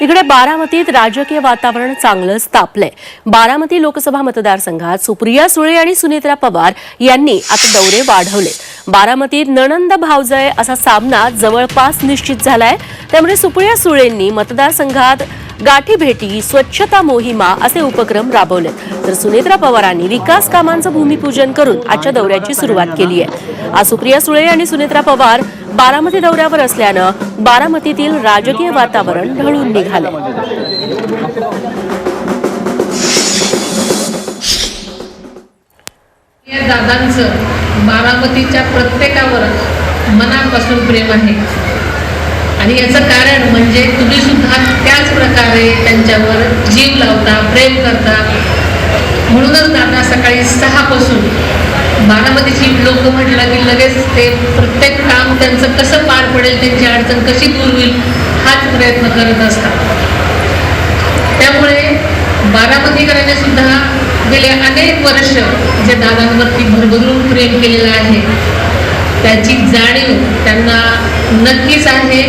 तिकडे बारामतीत राजकीय वातावरण चांगलंच तापलंय. बारामती लोकसभा मतदारसंघात सुप्रिया सुळे आणि सुनेत्रा पवार यांनी आता दौरे वाढवले. बारामतीत नणंद भावजय असा सामना जवळपास निश्चित झालाय. त्यामुळे सुप्रिया सुळेंनी मतदारसंघात गाठी भेटी स्वच्छता मोहिमा असे उपक्रम राबवले तर सुनेत्रा पवारांनी विकास कामांचं भूमिपूजन करून आजच्या दौऱ्याची सुरुवात केली आहे आज सुप्रिया सुळे आणि सुनेत्रा पवार बारामती दौऱ्यावर असल्यानं बारामतीतील राजकीय वातावरण ढळून निघालं. या दादांचं बारामतीच्या प्रत्येकावर मनापासून प्रेम आहे. आणि याचं कारण म्हणजे तुम्ही सुद्धा त्याच प्रकारे त्यांच्यावर जीव लावता प्रेम करता. म्हणूनच दादा सकाळी सहापासून बारामतीची लोक म्हटलं की लगेच ते प्रत्येक काम त्यांचं कसं पार पडेल त्यांची अडचण कशी दूर होईल हाच प्रयत्न करत असतात. त्यामुळे बारामतीकरांनी सुद्धा गेले अनेक वर्ष जे दादांवरती भरभरून प्रेम केलेलं आहे. त्याची जाणीव त्यांना नक्कीच आहे.